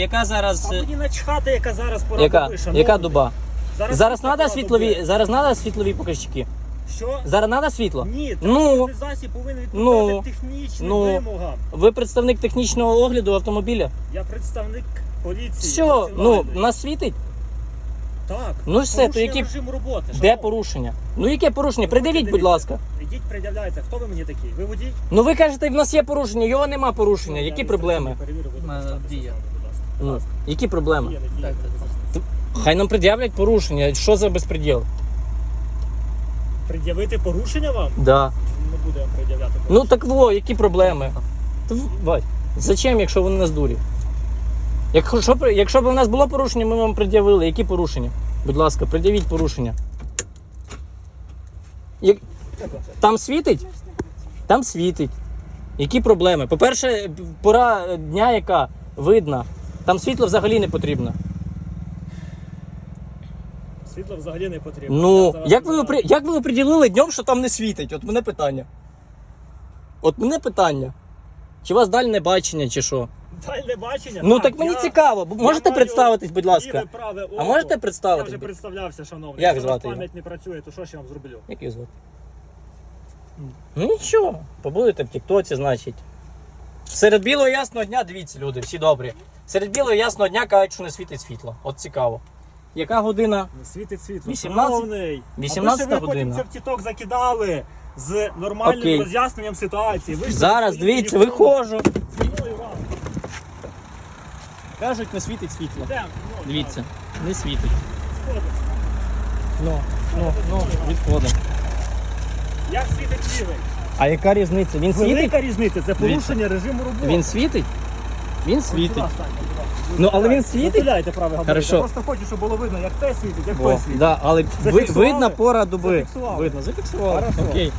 Яка зараз. А е, мені начхати, яка зараз пора Яка? доби, шановний. Яка доба? Зараз пора треба світлові, доби. зараз треба світлові показчики. Що? Зараз треба світло? Ні, Ну. транспортний засіб повинен відповідати Ну. технічним Ну. вимогам. Ви представник технічного огляду автомобіля? Я представник поліції. Що? Ну, національної. нас світить? Так. Ну все, то Порушення які. режиму роботи. Де шановний. порушення? Ну яке порушення? Ну, Придивіть, будь ласка. Ідіть, пред'являйте. Хто ви мені такий? Ви водій? Ну ви кажете, в нас є порушення, його нема порушення. Я Які проблеми? перевірю, ви Мене дія. Ну, які проблеми? Хай нам пред'являть порушення. Що за безпреділ? Пред'явити порушення вам? Да. Не буде вам пред'являти Ну так во, які проблеми? Та в- зачем, якщо вони нас дурі? Якщо, б- якщо б у нас було порушення, ми вам пред'явили. Які порушення? Будь ласка, пред'явіть порушення. Як... Там світить? Там світить. Які проблеми? По-перше, пора дня, яка видна. Там світло взагалі не потрібно. Світло взагалі не потрібно. Ну, як ви, опри- як ви оприділили днем, що там не світить? От мене питання. От мене питання. Чи у вас дальне бачення, чи що? Дальне бачення? Ну так мені я- цікаво. Б- Можете маю представитись, будь ласка? ліве, праве А око. можете Я представитись? вже будь- представлявся, шановний. Як Якщо звати у пам'ять не працює, то що ж я вам зроблю? Як її звати? Ну нічого, побудете в Тіктоці, значить. Серед білого ясного дня, дивіться, люди, всі добрі. Серед білого ясного дня кажуть, що не світить світло. От цікаво. Яка година? Не світить світло. 18? 18 Аби ви година. це в тіток закидали з нормальним Окей. роз'ясненням ситуації. Ви ж Зараз, своїм дивіться, телефоном- виходжу. Ой, вам. Кажуть, не світить світло. Йдемо, ну, Дивіться, не світить. так, сходимо. Ну, ну, ну, відходимо. Як світить лівий? А яка різниця? Він світить? Велика різниця, це порушення режиму роботи. Він світить? Він світить. Ну, але він світить? Затуляйте правий габарит. Хорошо. Я просто хочу, щоб було видно, як це світить, як О, той світить. да, але ви, Зафіксували? видно пора доби. Зафіксували. Видно, зафіксували. Хорошо. Окей.